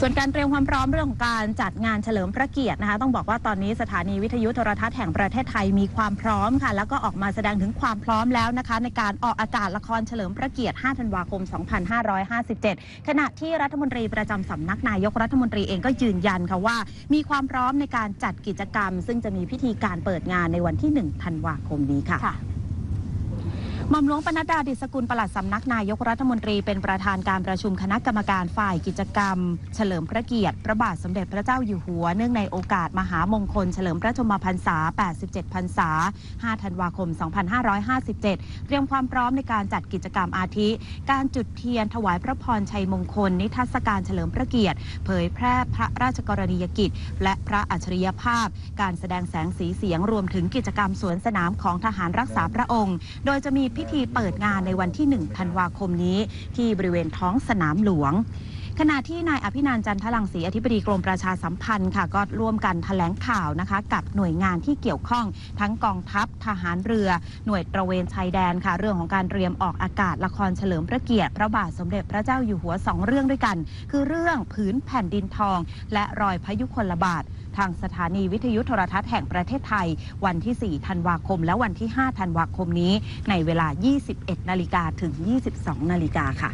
ส่วนการเตรียมความพร้อมเรื่องของการจัดงานเฉลิมพระเกียรตินะคะ ต้องบอกว่าตอนนี้สถานีวิทยุโทรทัศน์แห่งประเทศไทยมีความพร้อมค่ะ แล้วก็ออกมาแสดงถึงความพร้อมแล้วนะคะ ในการออกอากาศละครเฉลิมพระเกียรติ 5 ธันวาคม 2557 ขณะที่รัฐมนตรีประจำสำนักนายกรัฐมนตรีเองก็ยืนยันค่ะว่า มีความพร้อมในการจัดกิจกรรม ซึ่งจะมีพิธีการเปิดงานในวันที่ 1 ธันวาคมนี้ค่ะค่ะ หม่อมหลวงปนัดดาดิษฐกุลปลัดสำนักนายกรัฐมนตรีเป็นประธานการประชุมคณะกรรมการฝ่ายกิจกรรม เฉลิมพระเกียรติ พระบาทสมเด็จพระเจ้าอยู่หัว เนื่องในโอกาสมหามงคล เฉลิมพระชนมพรรษา 87 พรรษา 5 ธันวาคม 2557 เตรียมความพร้อมในการจัดกิจกรรมอาทิ การจุดเทียนถวายพระพรชัยมงคล นิทรรศการเฉลิมพระเกียรติ เผยแพร่พระราชกรณียกิจ และพระอัจฉริยภาพ การแสดงแสงสีเสียงรวมถึงกิจกรรมสวนสนามของทหารรักษาพระองค์ โดยจะมีพิธีเปิดงานในวันที่ 1 ธันวาคมนี้ ที่บริเวณท้องสนามหลวงขณะที่นายอภินันจันทลังสีอธิบดีกรมประชาสัมพันธ์ค่ะ ก็ร่วมกันแถลงข่าวนะคะ กับหน่วยงานที่เกี่ยวข้อง ทั้งกองทัพทหารเรือ หน่วยตระเวนชายแดนค่ะ เรื่องของการเตรียมออกอากาศละครเฉลิมพระเกียรติ พระบาทสมเด็จพระเจ้าอยู่หัวสองเรื่องด้วยกัน คือเรื่องผืนแผ่นดินทอง และรอยพยุคลบาท ทางสถานีวิทยุโทรทัศน์แห่งประเทศไทย วันที่ 4 ธันวาคม และวันที่ 5 ธันวาคมนี้ ในเวลา 21 นาฬิกาถึง 22 นาฬิกาค่ะ